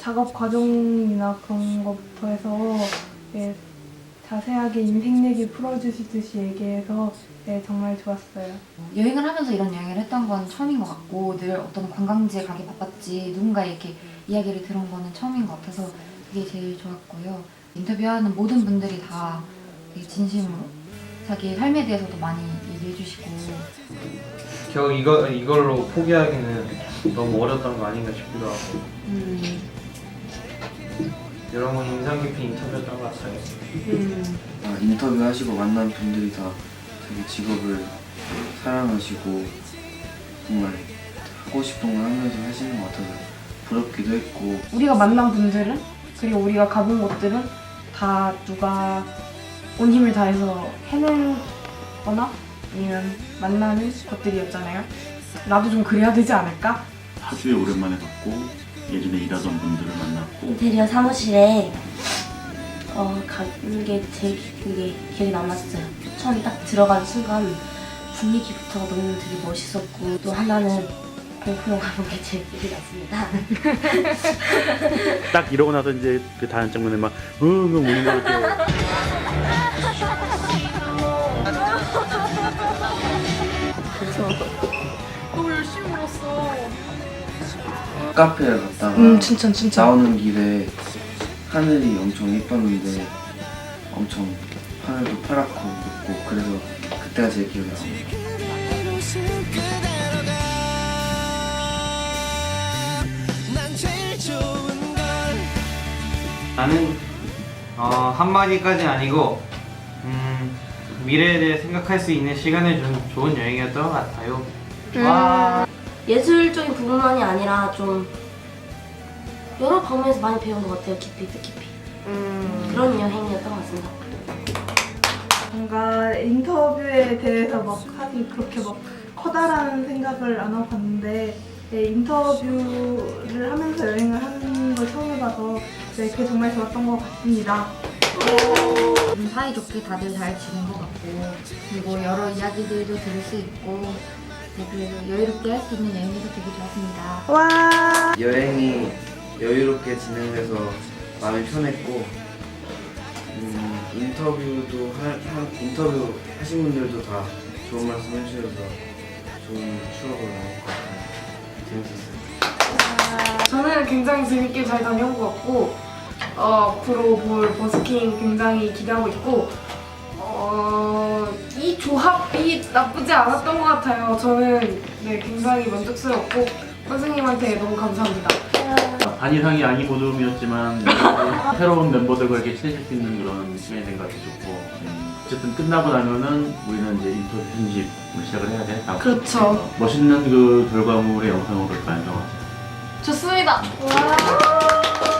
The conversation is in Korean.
작업 과정이나 그런 것부터 해서 예, 자세하게 인생 얘기 풀어주시듯이 얘기해서 예, 정말 좋았어요. 여행을 하면서 이런 여행을 했던 건 처음인 것 같고 늘 어떤 관광지에 가기 바빴지 누군가 이렇게 이야기를 들은 거는 처음인 것 같아서 그게 제일 좋았고요. 인터뷰하는 모든 분들이 다 되게 진심으로 자기 삶에 대해서도 많이 얘기해 주시고 겨우 이거 이걸로 포기하기는 너무 어렸던 거 아닌가 싶기도 하고 음, 이런 건 인상 깊은 인터뷰였던 것 같아요. 아, 인터뷰 하시고 만난 분들이 다 자기 직업을 사랑하시고 정말 하고 싶은 걸 하면서 하시는 것 같아서 부럽기도 했고 우리가 만난 분들은 그리고 우리가 가본 곳들은 다 누가 온 힘을 다해서 해낸 거나 아니면 만나는 것들이었잖아요. 나도 좀 그래야 되지 않을까? 하주에 오랜만에 봤고 예전에 일하던 분들을 만났고 인테리어 사무실에 어, 가는 게 제일 그게 기억에 남았어요. 처음 딱 들어간 순간 분위기부터 너무 되게 멋있었고 또 하나는 공포 영화 본게 제일 기억에 났습니다. 딱 이러고 나서 이제 그 다음 장면에 막 응응 우는 거 이렇게 카페에 갔다가 음 진짜 진짜. 나오는 길에 하늘이 엄청 예뻤는데 엄청 하늘도 파랗고 높고 그래서 그때가 제일 기억에 남아요. 나는 어, 한마디까지 아니고 음, 미래에 대해 생각할 수 있는 시간을 준 좋은 여행이었던 것 같아요. 와. 예술적인 부분만이 아니라 좀 여러 방면에서 많이 배운 것 같아요. 깊이 뜻깊이 그런 여행이었던 것 같습니다. 뭔가 인터뷰에 대해서 막 사실 그렇게 막 커다란 생각을 안 하고 봤는데 네, 인터뷰를 하면서 여행을 하는 걸 처음 해봐서 네, 그게 정말 좋았던 것 같습니다. 좀 사이좋게 다들 잘 지낸 것 같고 그리고 여러 이야기들도 들을 수 있고 네, 그래서 여유롭게 할 수 있는 여행에서 되게 좋았습니다. 와. 여행이 여유롭게 진행돼서 마음이 편했고 음, 인터뷰도 하, 하, 인터뷰 하신 분들도 다 좋은 말씀 해주셔서 좋은 추억으로 남을 것 같아요. 재밌었어요. 저는 굉장히 재밌게 잘 다녀온 것 같고 어, 앞으로 볼 버스킹 굉장히 기대하고 있고 어, 이 조합이 나쁘지 않았던 것 같아요. 저는 네, 굉장히 만족스럽고 선생님한테 너무 감사합니다. 반 이상이 아니 보듬이었지만 새로운 멤버들과 이렇게 친해질 수 있는 그런 시간이 된것 같아 좋고 음, 어쨌든 끝나고 나면은 우리는 이제 인터뷰 편집을 시작을 해야 돼. 다음 그렇죠. 멋있는 그 결과물의 영상으로 완성하자. 좋습니다. 와.